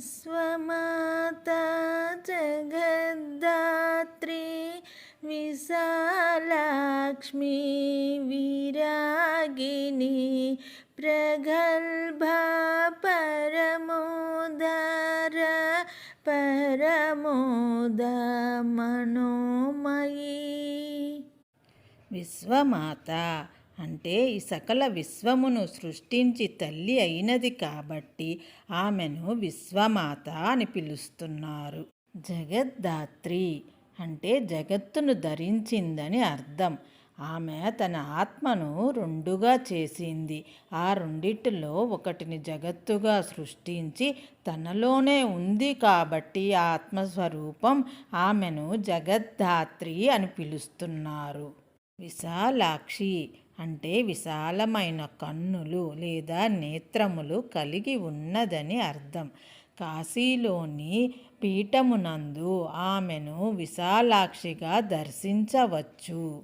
स्वमाता जगद्दात्री विशाी विरागिनी प्रगल्भा परमोदर धार परमो विश्वमाता అంటే ఈ సకల విశ్వమును సృష్టించి తల్లి అయినది కాబట్టి ఆమెను విశ్వమాత అని పిలుస్తున్నారు. జగద్ధాత్రి అంటే జగత్తును ధరించిందని అర్థం. ఆమె తన ఆత్మను రెండుగా చేసింది. ఆ రెండిటిలో ఒకటిని జగత్తుగా సృష్టించి తనలోనే ఉంది కాబట్టి ఆత్మస్వరూపం ఆమెను జగద్ధాత్రి అని పిలుస్తున్నారు. విశాలాక్షి అంటే విశాలమైన కన్నులు లేదా నేత్రములు కలిగి ఉన్నదని అర్థం. కాశీలోని పీఠమునందు ఆమెను విశాలాక్షిగా దర్శించవచ్చు.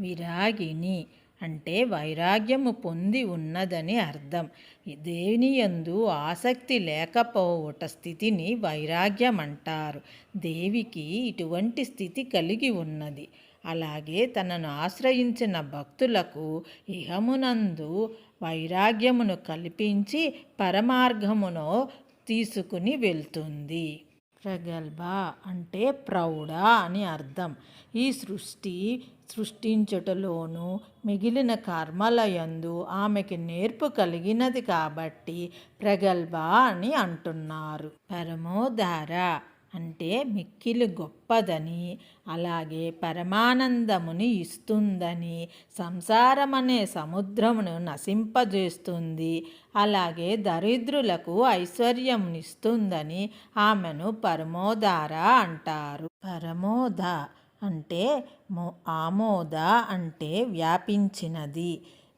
విరాగిణి అంటే వైరాగ్యము పొంది ఉన్నదని అర్థం. దేని యందు ఆసక్తి లేకపోవట స్థితిని వైరాగ్యం అంటారు దేవికి ఇటువంటి స్థితి కలిగి ఉన్నది. అలాగే తనను ఆశ్రయించిన భక్తులకు ఇహమునందు వైరాగ్యమును కల్పించి పరమార్గమును తీసుకుని వెళ్తుంది. ప్రగల్భ అంటే ప్రౌఢ అని అర్థం. ఈ సృష్టి సృష్టించుటలోనూ మిగిలిన కర్మలయందు ఆమెకి నేర్పు కలిగినది కాబట్టి ప్రగల్భ అని అంటున్నారు. పరమోధార అంటే మిక్కిలి గొప్పదని అలాగే పరమానందముని ఇస్తుందని సంసారమనే సముద్రమును నశింపజేస్తుంది అలాగే దరిద్రులకు ఐశ్వర్యమునిస్తుందని ఆమెను పరమోదార అంటారు. పరమోద అంటే మో ఆమోద అంటే వ్యాపించినది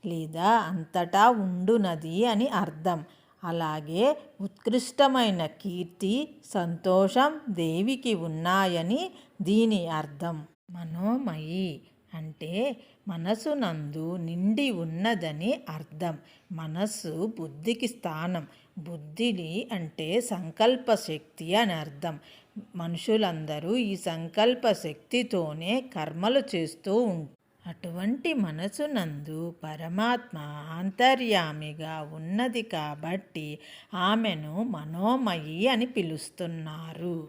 లేదా అంతటా ఉండునది అని అర్థం. అలాగే ఉత్కృష్టమైన కీర్తి సంతోషం దేవికి ఉన్నాయని దీని అర్థం. మనోమయి అంటే మనసునందు నిండి ఉన్నదని అర్థం. మనస్సు బుద్ధికి స్థానం. బుద్ధిని అంటే సంకల్ప శక్తి అని అర్థం. మనుషులందరూ ఈ సంకల్ప శక్తితోనే కర్మలు చేస్తూ ఉంటారు అటువంటి మనసునందు పరమాత్మ ఆంతర్యామిగా ఉన్నది కాబట్టి ఆమెను మనోమయి అని పిలుస్తున్నారు.